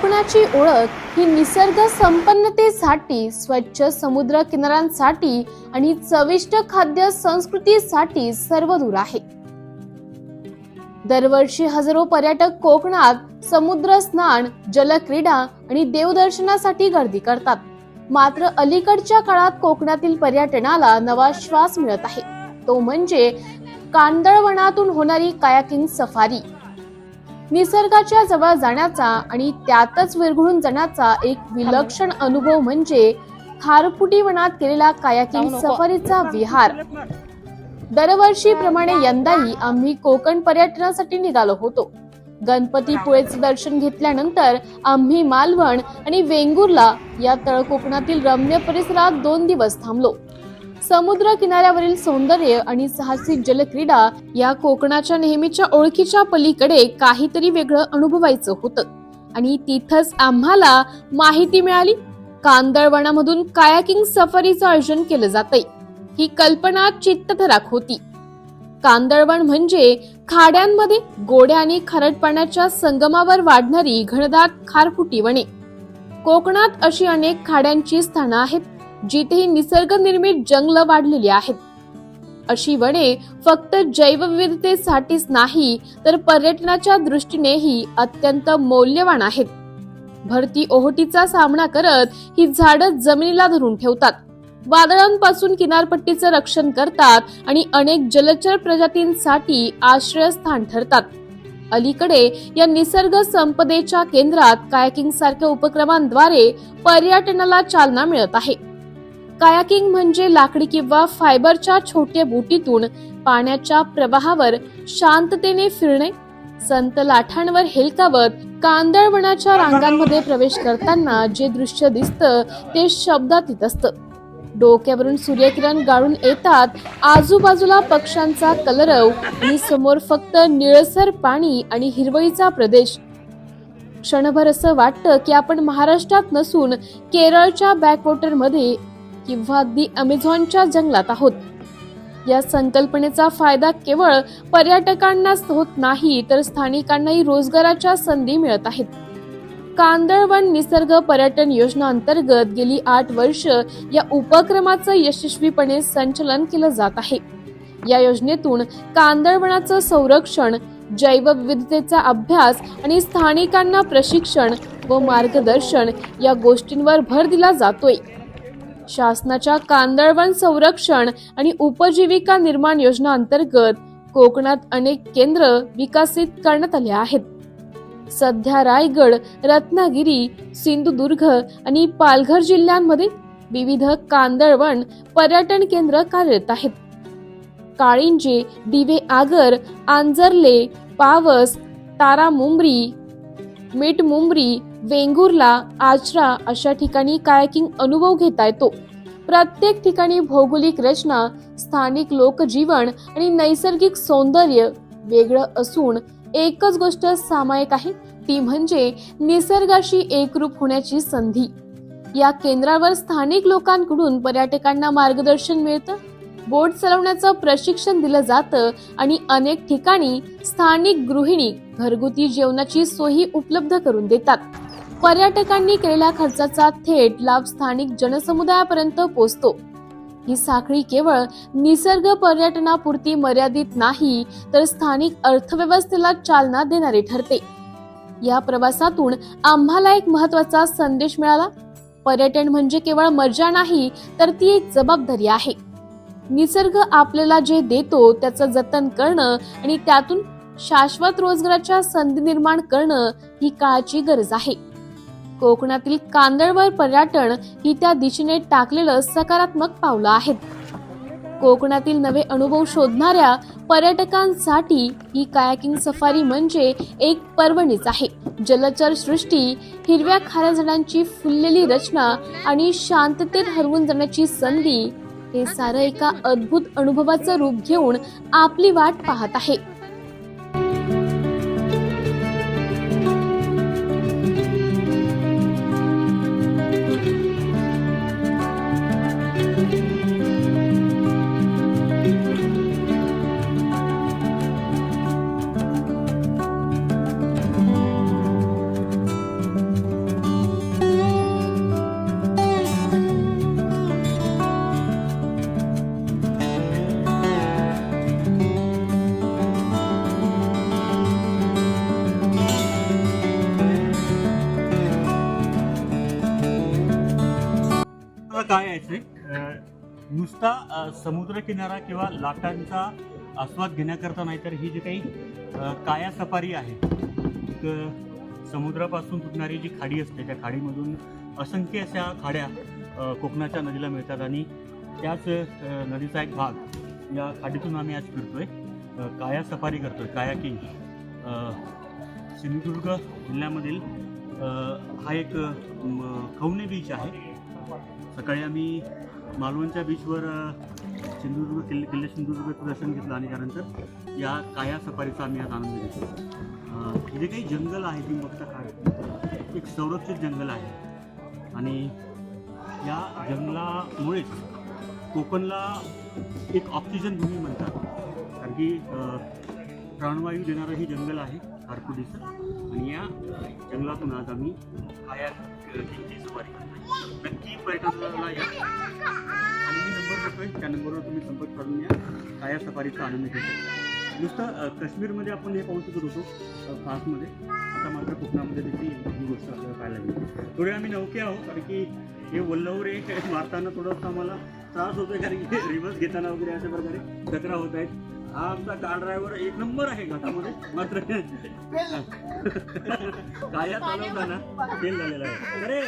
कोकणाची ओळख ही निसर्ग संपन्नतेसाठी स्वच्छ समुद्र किनाऱ्यांसाठी आणि चविष्ट खाद्य संस्कृतीसाठी सर्वदूर आहे. दरवर्षी हजारो पर्यटक कोकणात समुद्र स्नान जलक्रीडा आणि देवदर्शनासाठी गर्दी करतात. मात्र अलीकडच्या काळात कोकणातील पर्यटनाला नवा श्वास मिळत आहे. तो म्हणजे कांदळवनातून होणारी कायाकिंग सफारी. निसर्गाच्या जवळ जाण्याचा आणि त्यातच विरघळून जाण्याचा एक विलक्षण अनुभव म्हणजे खारफुटी वनात केलेला कायाकिंग सफारीचा विहार. दरवर्षीप्रमाणे यंदाही आम्ही कोकण पर्यटनासाठी निघालो होतो. गणपतीपुळेचे दर्शन घेतल्यानंतर आम्ही मालवण आणि वेंगुर्ला या तळ कोकणातील रम्य परिसरात दोन दिवस थांबलो. समुद्र किनाऱ्यावरील सौंदर्य आणि साहसी जलक्रीडा या कोकणाच्या नेहमीच्या ओळखीच्या पलीकडे काहीतरी वेगळं अनुभवायचं होतं. आणि तिथंच आम्हाला माहिती मिळाली कांदळवनामधून कायाकिंग सफारीचं आयोजन केलं जातंय. ही कल्पना चित्तथराक होती. कांदळवण म्हणजे खाड्यांमध्ये गोड्या आणि खारट पाण्याच्या संगमावर वाढणारी घनदाट खारफुटी वने. कोकणात अशी अनेक खाड्यांची स्थानं आहेत. जिथेही निसर्गनिर्मित जंगलं वाढलेली आहेत. अशी वने फक्त जैवविविधतेसाठीच नाही तर पर्यटनाच्या दृष्टीनेही अत्यंत मौल्यवान आहेत. भरती ओहोटीचा सामना करत ही झाडं जमिनीला धरून ठेवतात. वादळांपासून किनारपट्टीचं रक्षण करतात आणि अनेक जलचर प्रजातींसाठी आश्रयस्थान ठरतात. अलीकडे या निसर्ग संपदेच्या केंद्रात कायकिंग सारख्या उपक्रमांद्वारे पर्यटनाला चालना मिळत आहे. कायाकिंग म्हणजे लाकडी किंवा फायबरच्या छोट्या बोटीतून पाण्याच्या प्रवाहावर शांततेने फिरणे. संत लाठांवर हेलकावत कांदळवनाच्या रांगांमध्ये प्रवेश करताना जे दृश्य दिसतं ते शब्दात येत असतं. डोक्यावरून सूर्यकिरण गाळून येतात आजूबाजूला पक्ष्यांचा कलरव आणि समोर फक्त निळसर पाणी आणि हिरवळीचा प्रदेश. क्षणभर असं वाटतं की आपण महाराष्ट्रात नसून केरळच्या बॅकवॉटरमध्ये किंवा अगदी अमेझॉनच्या जंगलात आहोत. या संकल्पनेचा फायदा केवळ पर्यटकांनाच होत नाही तर स्थानिकांनाही रोजगाराच्या संधी मिळत आहेत. कांदळवन निसर्ग पर्यटन योजना अंतर्गत गेली आठ वर्ष या उपक्रमाचं यशस्वीपणे संचलन केलं जात आहे. या योजनेतून कांदळवनाचं संरक्षण जैवविविधतेचा अभ्यास आणि स्थानिकांना प्रशिक्षण व मार्गदर्शन या गोष्टींवर भर दिला जातोय. शासनाच्या कांदळवन संरक्षण आणि उपजीविका निर्माण योजना अंतर्गत कोकणात अनेक केंद्र विकसित करण्यात आले आहेत. सध्या रायगड रत्नागिरी सिंधुदुर्ग आणि पालघर जिल्ह्यांमध्ये विविध कांदळवण पर्यटन केंद्र कार्यरत आहेत. काळिंजे दिवे आगर आंजरले पावस तारा मुंबरी मीठ मुंबरी वेंगुर्ला आचरा अशा ठिकाणी कायाकिंग अनुभव घेता येतो. प्रत्येक ठिकाणी भौगोलिक रचना स्थानिक लोकजीवन आणि नैसर्गिक सौंदर्य वेगळं असून एकच गोष्ट सामायिक आहे ती म्हणजे निसर्गाशी एकरूप होण्याची संधी. या केंद्रावर स्थानिक लोकांकडून पर्यटकांना मार्गदर्शन मिळतं बोट चालवण्याचं प्रशिक्षण दिलं जातं आणि अनेक ठिकाणी स्थानिक गृहिणी घरगुती जेवणाची सोयी उपलब्ध करून देतात. पर्यटकांनी केलेल्या खर्चाचा थेट लाभ स्थानिक जनसमुदायापर्यंत पोहोचतो ही साखळी केवळ निसर्ग पर्यटनापुरती मर्यादित नाही तर स्थानिक अर्थव्यवस्थेला चालना देणारी ठरते. या प्रवासातून आम्हाला एक महत्त्वाचा संदेश मिळाला. पर्यटन म्हणजे केवळ मर्जा नाही तर ती एक जबाबदारी आहे. निसर्ग आपल्याला जे देतो त्याचं जतन करणं आणि त्यातून शाश्वत रोजगाराच्या संधी निर्माण करणं ही काळाची गरज आहे. कोकणातील कांदळवर पर्यटन ही त्या दिशेने टाकलेलं सकारात्मक पावलं आहेत कोकणातील नवे अनुभव शोधणाऱ्या पर्यटकांसाठी ही कायाकिंग सफारी म्हणजे एक पर्वणीच आहे. जलचर सृष्टी हिरव्या खाऱ्या झाडांची फुललेली रचना आणि शांततेत हरवून जाण्याची संधी हे सारं एका अद्भुत अनुभवाचं रूप घेऊन आपली वाट पाहत आहे. नुसता समुद्रकिनारा किंवा लाटांचा आस्वाद घेण्याकरता नाही तर ही जी काही काया सफारी आहे तर समुद्रापासून तुटणारी जी खाडी असते त्या खाडीमधून असंख्य अशा खाड्या कोकणाच्या नदीला मिळतात आणि त्याच नदीचा एक भाग या खाडीतून आम्ही आज फिरतोय. काया सफारी करतोय कायाकिंग सिंधुदुर्ग जिल्ह्यामधील हा एक खवणे बीच आहे. सकाळी आम्ही मालवणच्या बीचवर सिंधुदुर्ग किल्ले किल्ले सिंधुदुर्गचं दर्शन घेतलं आणि त्यानंतर या काया सफारीचा आम्ही आज आनंद घेतला. हे जे काही जंगल आहे ते बघता काय? एक संरक्षित जंगल आहे. आणि या जंगलामुळेच कोकणला एक ऑक्सिजन भूमी म्हणतात. कारण की प्राणवायू देणारं हे जंगल आहे. खारकुडीचं आणि या जंगलातून आज आम्ही काया किंगची सुपारी करतोय नक्की पर्यटनाला या. आणि मी नंबर देतोय त्या नंबरवर तुम्ही संपर्क करून या. काया सफारीचा आनंद घेऊ शकता नुसतं काश्मीरमध्ये आपण हे पाहू शकत होतो फास्टमध्ये आता मात्र कोकणामध्ये देखील ही गोष्ट आपल्याला पाहायला मिळते. थोडे आम्ही नौके आहोत कारण की हे वल्लवरे मारताना थोडंसं आम्हाला त्रास होतोय कारण की रिव्हर्स घेताना वगैरे अशा प्रकारे कचरा होत आहेत. हा आमचा कार ड्रायव्हर एक नंबर आहे घाटामध्ये मात्र काया चालवताना फेल झालेला आहे. अरे